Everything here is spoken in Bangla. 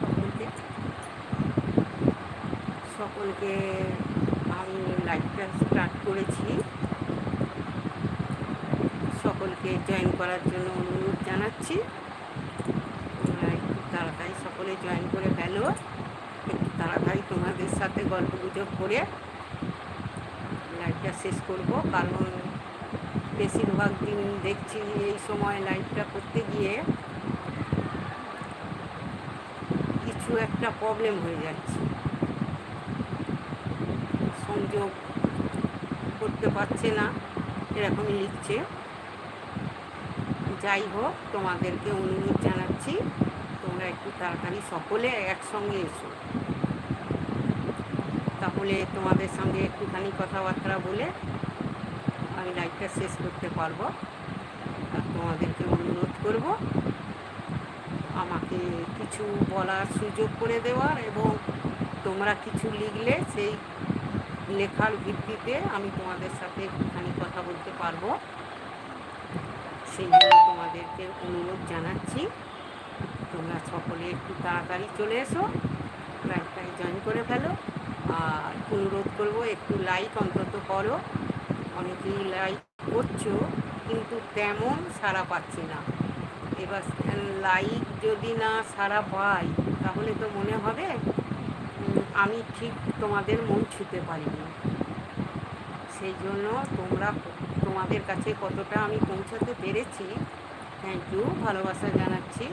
সকলকে। সকলকে আমি লাইভটা স্টার্ট করেছি। সকলকে জয়েন করার জন্য অনুরোধ জানাচ্ছি। একটু তাড়াতাড়ি সকলে জয়েন করে ফেলো। একটু তাড়াতাড়ি তোমাদের সাথে গল্প গুজব করে লাইভটা শেষ করব। কারণ বেশিরভাগ দিন দেখছি এই সময় লাইভটা করতে গিয়ে কিছু একটা প্রবলেম হয়ে যাচ্ছে। সংযোগ করতে পারছে না, এরকমই লিখছে। যাই হোক, তোমাদেরকে অনুরোধ জানাচ্ছি, তোমরা একটু তাড়াতাড়ি সকলে একসঙ্গে এসো। তাহলে তোমাদের সঙ্গে একটুখানি কথাবার্তা বলে আমি লাইভটা শেষ করতে পারব। আর তোমাদেরকে অনুরোধ করব আমাকে কিছু বলার সুযোগ করে দেওয়ার এবং তোমরা কিছু লিখলে সেই লেখার ভিত্তিতে আমি তোমাদের সাথে একটুখানি কথা বলতে পারব। সেই জন্য তোমাদেরকে অনুরোধ জানাচ্ছি। তোমরা সকলে একটু তাড়াতাড়ি চলে এসো লাইভটাই জয়েন করে ফেলো। আর অনুরোধ করব একটু লাইক অন্তত করো। অনেকেই লাইক করছ কিন্তু তেমন সারা পাচ্ছি না। এবার লাইক যদি না সারা পাই, তাহলে তো মনে হবে আমি ঠিক তোমাদের মন ছুতে পারিনি। সেই জন্য তোমরা তোমাদের কাছে কতটা আমি পৌঁছাতে পেরেছি থ্যাংক ইউ ভালোবাসা জানাচ্ছি।